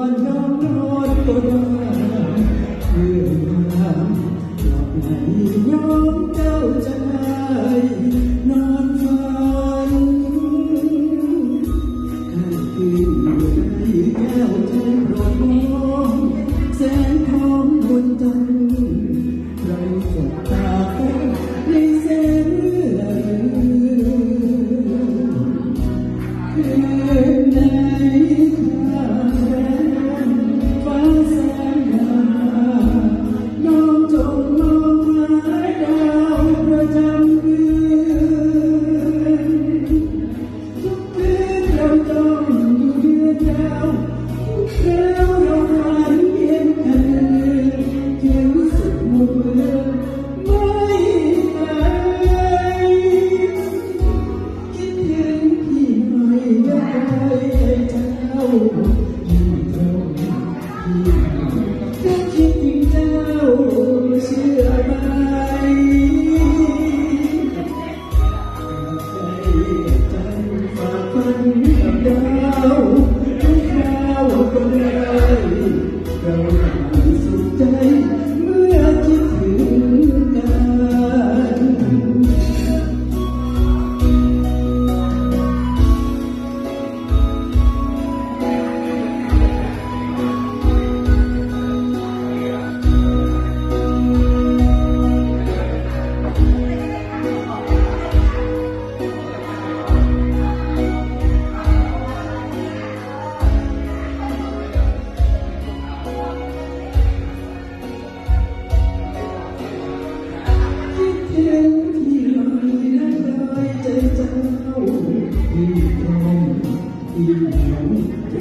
Banjara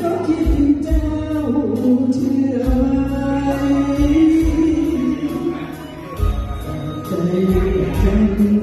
ก็คิดถึงเจ้าที่ไใจยัง